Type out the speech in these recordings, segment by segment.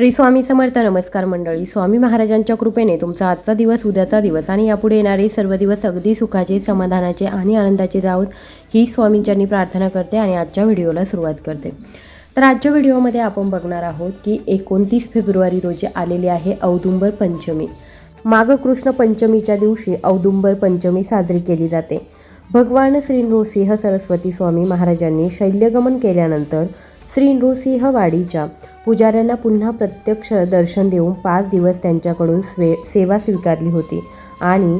श्री स्वामी समर्थ नमस्कार मंडळी. स्वामी महाराजांच्या कृपेने तुमचा आजचा दिवस उद्याचा दिवस आणि यापुढे येणारे सर्व दिवस अगदी सुखाचे समाधानाचे आणि आनंदाचे जावोत ही स्वामींच्यांनी प्रार्थना करते आणि आजच्या व्हिडिओला सुरुवात करते. तर आजच्या व्हिडिओमध्ये आपण बघणार आहोत की एकोणतीस फेब्रुवारी रोजी आलेली आहे औदुंबर पंचमी. माघ कृष्ण पंचमीच्या दिवशी औदुंबर पंचमी साजरी केली जाते. भगवान श्री नृसिंह सरस्वती स्वामी महाराजांनी शैल्यगमन केल्यानंतर श्री नृसिंह वाडीच्या पुजाऱ्यांना पुन्हा प्रत्यक्ष दर्शन देऊन पाच दिवस त्यांच्याकडून स्वे सेवा स्वीकारली होती. आणि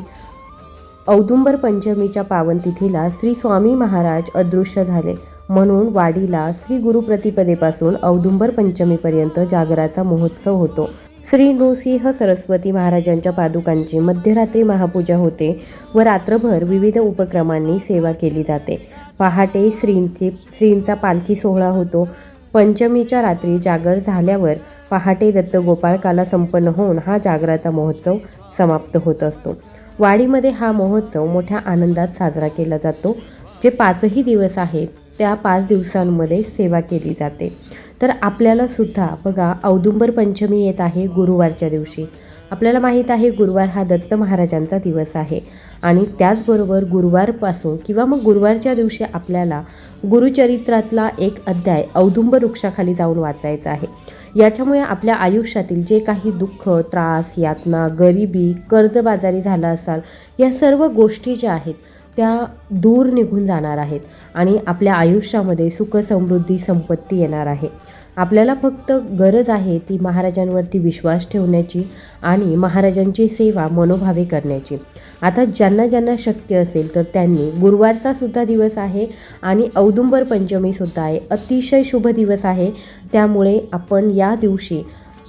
औदुंबर पंचमीच्या पावनतिथीला श्री स्वामी महाराज अदृश्य झाले. म्हणून वाडीला श्री गुरुप्रतिपदेपासून औदुंबर पंचमीपर्यंत जागराचा महोत्सव होतो. श्री नृसिंह सरस्वती महाराजांच्या पादुकांची मध्यरात्री महापूजा होते व रात्रभर विविध उपक्रमांनी सेवा केली जाते. पहाटे श्रींची श्रींचा पालखी सोहळा होतो. पंचमीच्या रात्री जागर झाल्यावर पहाटे दत्त गोपाळकाला संपन्न होऊन हा जागराचा महोत्सव समाप्त होत असतो. वाडीमध्ये हा महोत्सव मोठ्या आनंदात साजरा केला जातो. जे पाचही दिवस आहेत त्या पाच दिवसांमध्ये सेवा केली जाते. तर आपल्याला सुद्धा बघा औदुंबर पंचमी येत आहे गुरुवारच्या दिवशी. आपल्याला माहीत आहे गुरुवार हा दत्त महाराजांचा दिवस आहे. आणि त्याचबरोबर गुरुवारपासून किंवा मग गुरुवारच्या दिवशी आपल्याला गुरुचरित्रातला एक अध्याय औदुंब वृक्षाखाली जाऊन वाचायचा आहे. याच्यामुळे आपल्या आयुष्यातील जे काही दुःख त्रास यातना गरिबी कर्जबाजारी झाला असाल या सर्व गोष्टी ज्या आहेत त्या दूर निघून जाणार आहेत आणि आपल्या आयुष्यामध्ये सुख समृद्धी संपत्ती येणार आहे. आपल्याला फक्त गरज आहे ती महाराजांवरती विश्वास ठेवण्याची आणि महाराजांची सेवा मनोभावे करण्याची. आता ज्यांना ज्यांना शक्य असेल तर त्यांनी गुरुवारचा सुद्धा दिवस आहे आणि औदुंबर पंचमीसुद्धा आहे. अतिशय शुभ दिवस आहे. त्यामुळे आपण या दिवशी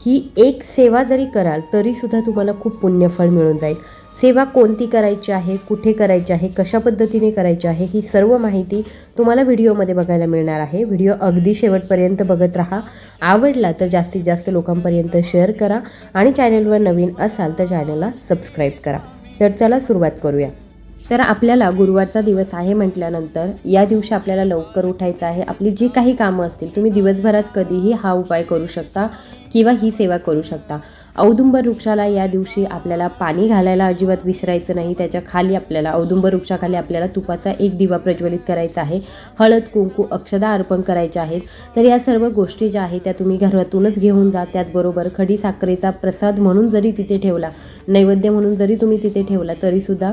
ही एक सेवा जरी कराल तरीसुद्धा तुम्हाला खूप पुण्यफळ मिळून जाईल. सेवा कोणती करायची आहे कुठे करायची आहे कशा पद्धतीने करायची आहे ही सर्व माहिती तुम्हाला व्हिडिओमध्ये बघायला मिळणार आहे. व्हिडिओ अगदी शेवटपर्यंत बघत राहा. आवडला तर जास्तीत जास्त लोकांपर्यंत शेअर करा आणि चॅनलवर नवीन असाल तर चॅनलला सबस्क्राईब करा. तर चला सुरुवात करूया. तर आपल्याला गुरुवारचा दिवस आहे म्हटल्यानंतर या दिवशी आपल्याला लवकर उठायचं आहे. आपली जी काही कामं असतील तुम्ही दिवसभरात कधीही हा उपाय करू शकता किंवा ही सेवा करू शकता. औदुंबर वृक्षाला या दिवशी आपल्याला पाणी घालायला अजिबात विसरायचं नाही. त्याच्याखाली आपल्याला औदुंबर वृक्षाखाली आपल्याला तुपाचा एक दिवा प्रज्वलित करायचा आहे. हळद कुंकू अक्षदा अर्पण करायचे आहेत. तर या सर्व गोष्टी ज्या आहेत त्या तुम्ही घरातूनच घेऊन जा. त्याचबरोबर खडी साखरेचा प्रसाद म्हणून जरी तिथे ठेवला नैवेद्य म्हणून जरी तुम्ही तिथे ठेवला तरीसुद्धा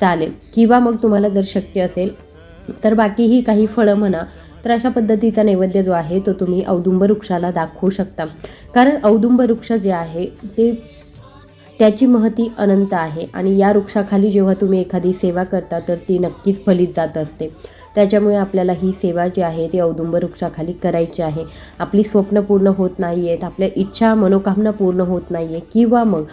चालेल. किंवा मग तुम्हाला जर शक्य असेल तर बाकीही काही फळं म्हणा तर अशा पद्धतीचा नैवेद्य जो आहे तो तुम्ही औदुंब वृक्षाला दाखवू शकता. कारण औदुंब वृक्ष जे आहे ते त्याची महती अनंत आहे आणि या वृक्षाखाली जेव्हा तुम्ही एखादी सेवा करता तर ती नक्कीच फलित जात असते. त्याच्यामुळे आपल्याला ही सेवा जी आहे ती औदुंबर वृक्षाखाली करायची आहे. आपली स्वप्न पूर्ण होत नाही आहेत आपल्या इच्छा मनोकामना पूर्ण होत नाही आहे किंवा मग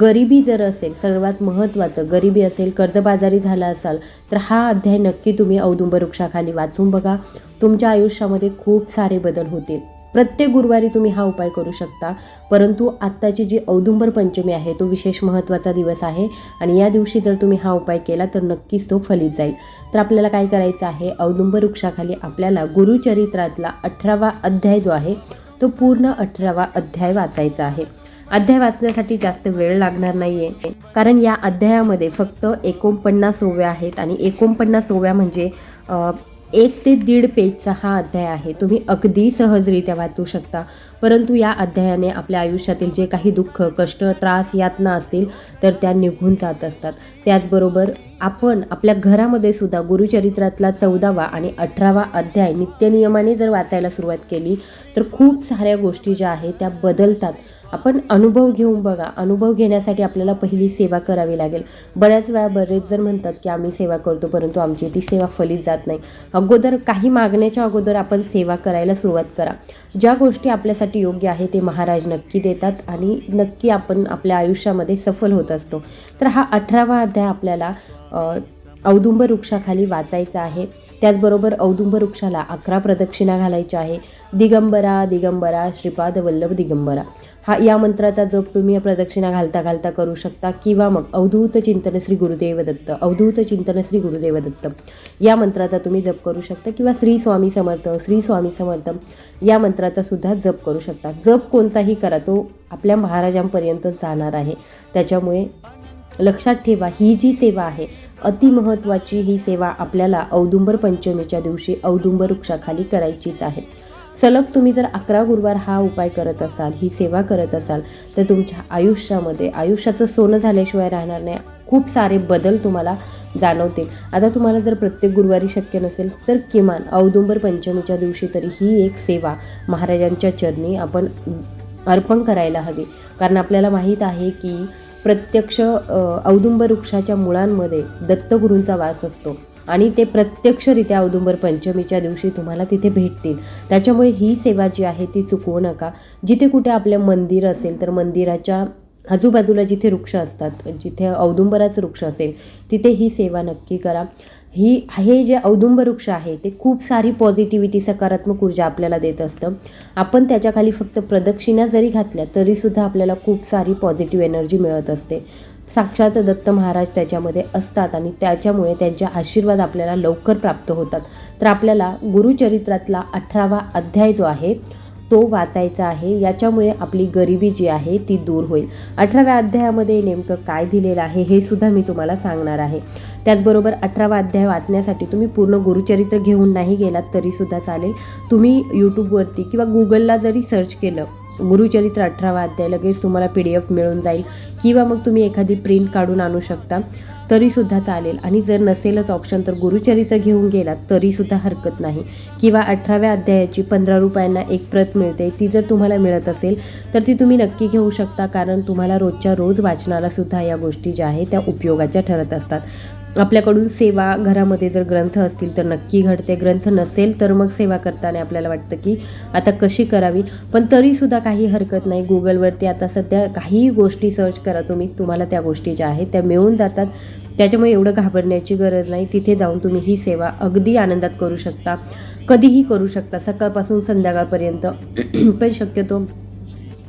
गरिबी जर असेल सर्वात महत्त्वाचं गरिबी असेल कर्जबाजारी झाला असाल तर हा अध्याय नक्की तुम्ही औदुंबर वृक्षाखाली वाचून बघा. तुमच्या आयुष्यामध्ये खूप सारे बदल होतील. प्रत्येक गुरुवारी तुम्ही हा उपाय करू शकता. परंतु आत्ताची जी औदुंबर पंचमी आहे तो विशेष महत्त्वाचा दिवस आहे आणि या दिवशी जर तुम्ही हा उपाय केला तर नक्कीच तो फलित जाईल. तर आपल्याला काय करायचं आहे? औदुंबर वृक्षाखाली आपल्याला गुरुचरित्रातला अठरावा अध्याय जो आहे तो पूर्ण अठरावा अध्याय वाचायचा आहे. अध्याय वाचण्यासाठी जास्त वेळ लागणार नाही आहे कारण या अध्यायामध्ये फक्त एकोणपन्नास ओव्या आहेत आणि एकोणपन्नास ओव्या म्हणजे एक ते दीड पेजचा हा अध्याय आहे. तुम्ही अगदी सहजरित्या वाचू शकता. परंतु या अध्यायाने आपल्या आयुष्यातील जे काही दुःख कष्ट त्रास यातना असतील तर त्या निघून जात असतात. त्याचबरोबर आपण आपल्या घरामध्ये सुद्धा गुरुचरित्रातला चौदावा आणि अठरावा अध्याय नित्यनियमाने जर वाचायला सुरुवात केली तर खूप साऱ्या गोष्टी ज्या आहेत त्या बदलतात. आपण अनुभव घेऊन बघा. अनुभव घेण्यासाठी आपल्याला पहिली सेवा करावी लागेल. बऱ्याच वेळा बरेच जण म्हणतात की आम्ही सेवा करतो परंतु आमची ती सेवा फलित जात नाही. अगोदर काही मागण्याच्या अगोदर आपण सेवा करायला सुरुवात करा. ज्या गोष्टी आपल्यासाठी योग्य आहे ते महाराज नक्की देतात आणि नक्की आपण आपल्या आयुष्यामध्ये सफल होत असतो. तर हा अठरावा अध्याय आपल्याला औदुंब वृक्षाखाली वाचायचा आहे. त्याचबरोबर औदुंब वृक्षाला अकरा प्रदक्षिणा घालायच्या आहे. दिगंबरा दिगंबरा श्रीपाद वल्लभ दिगंबरा. हा या मंत्राचा जप तुम्ही या प्रदक्षिणा घालता घालता करू शकता. किंवा मग अवधूत चिंतन श्री गुरुदेव दत्त अवधूत चिंतन श्री गुरुदेव दत्त. या मंत्राचा तुम्ही जप करू शकता किंवा श्री स्वामी समर्थ श्री स्वामी समर्थ या मंत्राचा सुद्धा जप करू शकता. जप कोणताही करा तो आपल्या महाराजांपर्यंत जाणार आहे. त्याच्यामुळे लक्षात ठेवा ही जी सेवा आहे अतिमहत्त्वाची ही सेवा आपल्याला औदुंबर पंचमीच्या दिवशी औदुंबर वृक्षाखाली करायचीच आहे. सलग तुम्ही जर अकरा गुरुवार हा उपाय करत असाल ही सेवा करत असाल तर तुमच्या आयुष्यामध्ये आयुष्याचं सोनं झाल्याशिवाय राहणार नाही. खूप सारे बदल तुम्हाला जाणवतील. आता तुम्हाला जर प्रत्येक गुरुवारी शक्य नसेल तर किमान औदुंबर पंचमीच्या दिवशी तरी ही एक सेवा महाराजांच्या चरणी आपण अर्पण करायला हवी. कारण आपल्याला माहीत आहे की प्रत्यक्ष औदुंबर वृक्षाच्या मुळांमध्ये दत्तगुरूंचा वास असतो. आणि ते प्रत्यक्षरित्या औदुंबर पंचमीच्या दिवशी तुम्हाला तिथे भेटतील. त्याच्यामुळे ही सेवा जी आहे ती चुकवू नका. जिथे कुठे आपलं मंदिर असेल तर मंदिराच्या आजूबाजूला जिथे वृक्ष असतात जिथे औदुंबराच वृक्ष असेल तिथे ही सेवा नक्की करा. ही हे जे औदुंबर वृक्ष आहे ते खूप सारी पॉझिटिव्हिटी सकारात्मक ऊर्जा आपल्याला देत असतं. आपण त्याच्याखाली फक्त प्रदक्षिणा जरी घातल्या तरीसुद्धा आपल्याला खूप सारी पॉझिटिव्ह एनर्जी मिळत असते. साक्षात दत्त महाराज त्याच्यामध्ये असतात आणि त्याच्यामुळे त्यांचे आशीर्वाद आपल्याला लवकर प्राप्त होतात. तर आपल्याला गुरुचरित्रातला अठरावा अध्याय जो आहे तो वाचायचा आहे. याच्यामुळे आपली गरिबी जी आहे ती दूर होईल. अठराव्या अध्यायामध्ये नेमकं काय दिलेलं आहे हे सुद्धा मी तुम्हाला सांगणार आहे. त्याचबरोबर अठरावा अध्याय वाचण्यासाठी तुम्ही पूर्ण गुरुचरित्र घेऊन नाही गेलात तरीसुद्धा चालेल. तुम्ही यूट्यूबवरती किंवा गुगलला जरी सर्च केलं गुरुचरित्र अठरावा अध्याय लगेच तुम्हाला पी डी एफ मिळून जाईल. किंवा मग तुम्ही एखादी प्रिंट काढून आणू शकता. तरीसुद्धा चालेल. आणि जर नसेलच ऑप्शन तर गुरुचरित्र घेऊन गेलात तरीसुद्धा हरकत नाही. किंवा अठराव्या अध्यायाची पंधरा रुपयांना एक प्रत मिळते. ती जर तुम्हाला मिळत असेल तर ती तुम्ही नक्की घेऊ शकता. कारण तुम्हाला रोजच्या रोज वाचनालासुद्धा या गोष्टी ज्या आहेत त्या उपयोगाच्या ठरत असतात. आपल्याकडून सेवा घरामध्ये जर ग्रंथ असतील तर नक्की घडते. ग्रंथ नसेल तर मग सेवा करताना आपल्याला वाटतं की आता कशी करावी? पण तरीसुद्धा काही हरकत नाही. गुगलवरती आता सध्या काही गोष्टी सर्च करा तुम्ही. तुम्हाला त्या गोष्टी ज्या आहेत त्या मिळून जातात. त्याच्यामुळे एवढं घाबरण्याची गरज नाही. तिथे जाऊन तुम्ही ही सेवा अगदी आनंदात करू शकता. कधीही करू शकता. सकाळपासून संध्याकाळपर्यंत. पण शक्यतो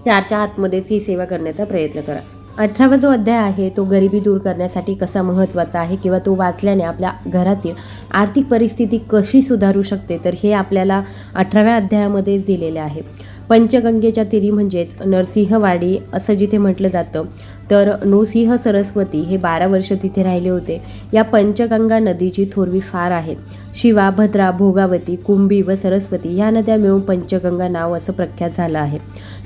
चारच्या आतमध्येच ही सेवा करण्याचा प्रयत्न करा. अठरावा जो अध्याय आहे तो गरिबी दूर करण्यासाठी कसा महत्त्वाचा आहे किंवा तो वाचल्याने आपल्या घरातील आर्थिक परिस्थिती कशी सुधारू शकते तर हे आपल्याला अठराव्या अध्यायामध्ये दिलेले आहे. पंचगंगेच्या तिरी म्हणजेच नरसिंहवाडी असं जिथे म्हटलं जातं तर नृसिंह सरस्वती हे बारा वर्ष तिथे राहिले होते. या पंचगंगा नदीची थोरवी फार आहे शिवा भद्रा भोगावती कुंभी व सरस्वती ह्या नद्या मिळून पंचगंगा नाव असं प्रख्यात झालं आहे.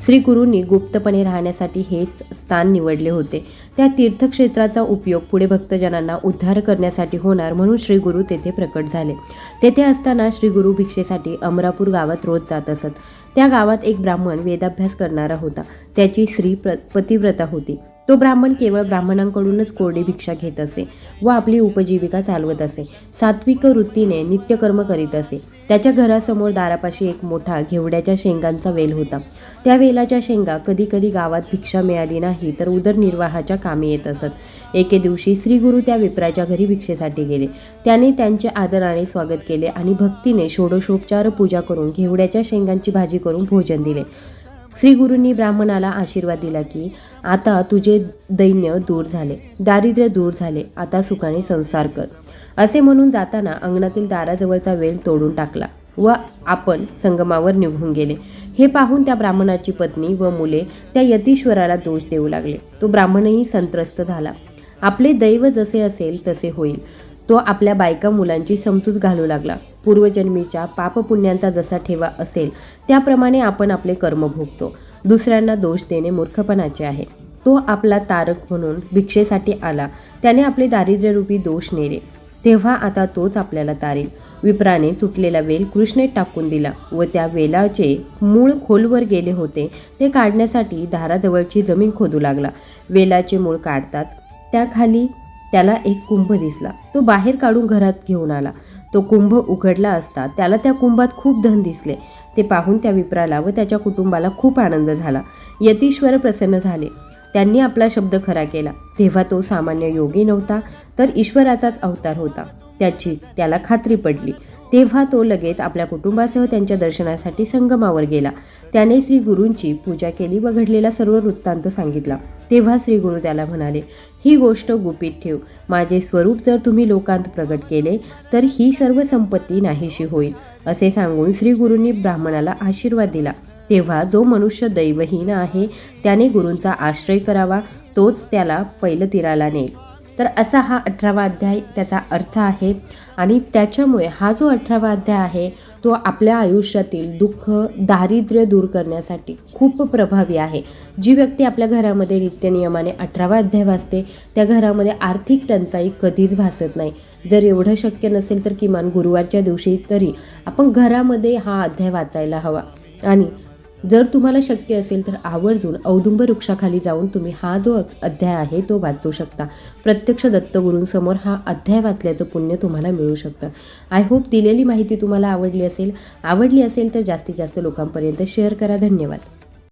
श्री गुरूंनी गुप्तपणे राहण्यासाठी हे स्थान निवडले होते. त्या तीर्थक्षेत्राचा उपयोग पुढे भक्तजनांना उद्धार करण्यासाठी होणार म्हणून श्री गुरु तेथे प्रकट झाले. तेथे असताना श्री गुरु भिक्षेसाठी अमरापूर गावात रोज जात असत. त्या गावात एक ब्राह्मण वेदाभ्यास करणारा होता. त्याची स्त्री प्र पतिव्रता होती. तो ब्राह्मण केवळ ब्राह्मणांकडूनच कोरडी भिक्षा घेत असे व आपली उपजीविका चालवत असे. सात्विक वृत्तीने नित्यकर्म करीत असे. त्याच्या घरासमोर दारापाशी एक मोठा घेवड्याच्या शेंगांचा वेल होता. त्या वेलाच्या शेंगा कधी कधी गावात भिक्षा मिळाली नाही तर उदरनिर्वाहाच्या कामी येत असत. एके दिवशी श्री गुरु त्या विप्राच्या घरी भिक्षेसाठी गेले. त्याने त्यांचे आदराने स्वागत केले आणि भक्तीने षोडशोपचार पूजा करून घेवड्याच्या शेंगांची भाजी करून भोजन दिले. श्रीगुरूंनी ब्राह्मणाला आशीर्वाद दिला की आता तुझे दैन्य दूर झाले दारिद्र्य दूर झाले आता सुखाने संसार कर. असे म्हणून जाताना अंगणातील दाराजवळचा वेल तोडून टाकला व आपण संगमावर निघून गेले. हे पाहून त्या ब्राह्मणाची पत्नी व मुले त्या यतीश्वराला दोष देऊ लागले. तो ब्राह्मणही संत्रस्त झाला. आपले दैव जसे असेल तसे होईल. तो आपल्या बायका मुलांची समजूत घालू लागला. पूर्वजन्मीच्या पापपुण्यांचा जसा ठेवा असेल त्याप्रमाणे आपण आपले कर्म भोगतो. दुसऱ्यांना दोष देणे मूर्खपणाचे आहे. तो आपला तारक म्हणून भिक्षेसाठी आला त्याने आपले दारिद्र्यरूपी दोष नेले. तेव्हा आता तोच आपल्याला तारेल. विप्राने तुटलेला वेल कृष्णेत टाकून दिला व त्या वेलाचे मूळ खोलवर गेले होते ते काढण्यासाठी दाराजवळची जमीन खोदू लागला. वेलाचे मूळ काढताच त्याखाली त्याला एक कुंभ दिसला. तो बाहेर काढून घरात घेऊन आला. तो कुंभ उघडला असता त्याला त्या कुंभात खूप धन दिसले. ते पाहून त्या विप्राला व त्याच्या कुटुंबाला खूप आनंद झाला. यतीश्वर प्रसन्न झाले. त्यांनी आपला शब्द खरा केला. तेव्हा तो सामान्य योगी नव्हता तर ईश्वराचाच अवतार होता. त्याची त्याला खात्री पडली. तेव्हा तो लगेच आपल्या कुटुंबासह त्यांच्या दर्शनासाठी संगमावर गेला. त्याने श्री गुरूंची पूजा केली व घडलेला सर्व वृत्तांत सांगितला. तेव्हा श्री गुरु त्याला म्हणाले ही गोष्ट गुपित ठेव. माझे स्वरूप जर तुम्ही लोकांत प्रगट केले तर ही सर्व संपत्ती नाहीशी होईल असे सांगून श्री गुरूंनी ब्राह्मणाला आशीर्वाद दिला. तेव्हा जो मनुष्य दैवहीन आहे त्याने गुरूंचा आश्रय करावा तोच त्याला पहिलं नेईल. तर असा हा अठरावा अध्याय त्याचा अर्थ आहे. आणि त्याच्यामुळे हा जो अठरावा अध्याय आहे तो आपल्या आयुष्यातील दुःख दारिद्र्य दूर करण्यासाठी खूप प्रभावी आहे. जी व्यक्ती आपल्या घरामध्ये नित्यनियमाने अठरावा अध्याय वाचते त्या घरामध्ये आर्थिक टंचाई कधीच भासत नाही. जर एवढं शक्य नसेल तर किमान गुरुवारच्या दिवशी तरी आपण घरामध्ये हा अध्याय वाचायला हवा. आणि जर तुम्हाला शक्य असेल तर आवर्जून औदुंब वृक्षाखाली जाऊन तुम्ही हा जो अध्याय आहे तो वाचू शकता. प्रत्यक्ष दत्तगुरूंसमोर हा अध्याय वाचल्याचं पुण्य तुम्हाला मिळू शकतं. आय होप दिलेली माहिती तुम्हाला आवडली असेल. आवडली असेल तर जास्तीत जास्त लोकांपर्यंत शेअर करा. धन्यवाद.